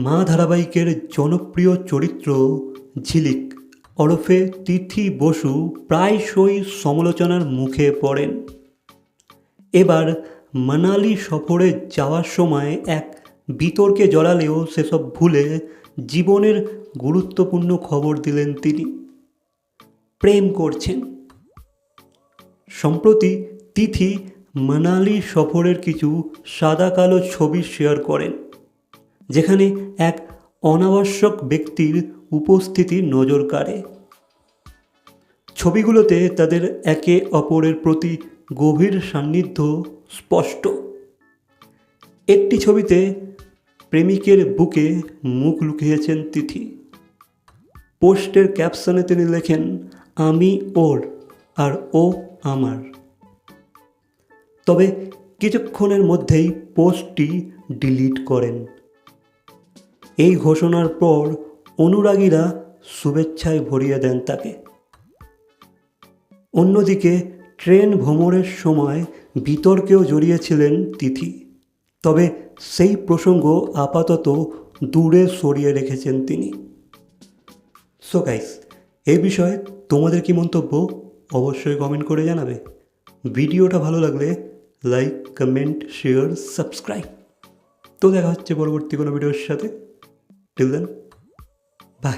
মা ধারাবাহিকের জনপ্রিয় চরিত্র ঝিলিক। ওরফে তিথি বসু প্রায়শই সমালোচনার মুখে পড়েন। এবার মানালি সফরে যাওয়ার সময় এক বিতর্কে জড়ালেও সেসব ভুলে জীবনের গুরুত্বপূর্ণ খবর দিলেন তিনি। প্রেম করছেন। সম্প্রতি তিথি মানালি সফরের কিছু সাদা কালো ছবি শেয়ার করেন। যেখানে এক অনাবশ্যক ব্যক্তির উপস্থিতি নজর কাড়ে। ছবিগুলোতে তাদের একে অপরের প্রতি গভীর সান্নিধ্য স্পষ্ট। একটি ছবিতে প্রেমিকের বুকে মুখ লুকিয়েছেন তিথি। পোস্টের ক্যাপশনে তিনি লেখেন, আমি ওর আর ও আমার। তবে কিছুক্ষণের মধ্যেই পোস্টটি ডিলিট করেন। এই ঘোষণার পর অনুরাগীরা শুভেচ্ছায় ভরিয়ে দেন তাকে। অন্যদিকে ট্রেন ভ্রমণের সময় বিতর্কেও জড়িয়েছিলেন তিথি। তবে সেই প্রসঙ্গ আপাতত দূরে সরিয়ে রেখেছেন তিনি। সো গাইস এই বিষয়ে তোমাদের কি মন্তব্য? অবশ্যই কমেন্ট করে জানাবে। ভিডিওটা ভালো লাগলে লাইক কমেন্ট শেয়ার সাবস্ক্রাইব তো দেখা হচ্ছে পরবর্তী কোনো ভিডিওর সাথে। Till then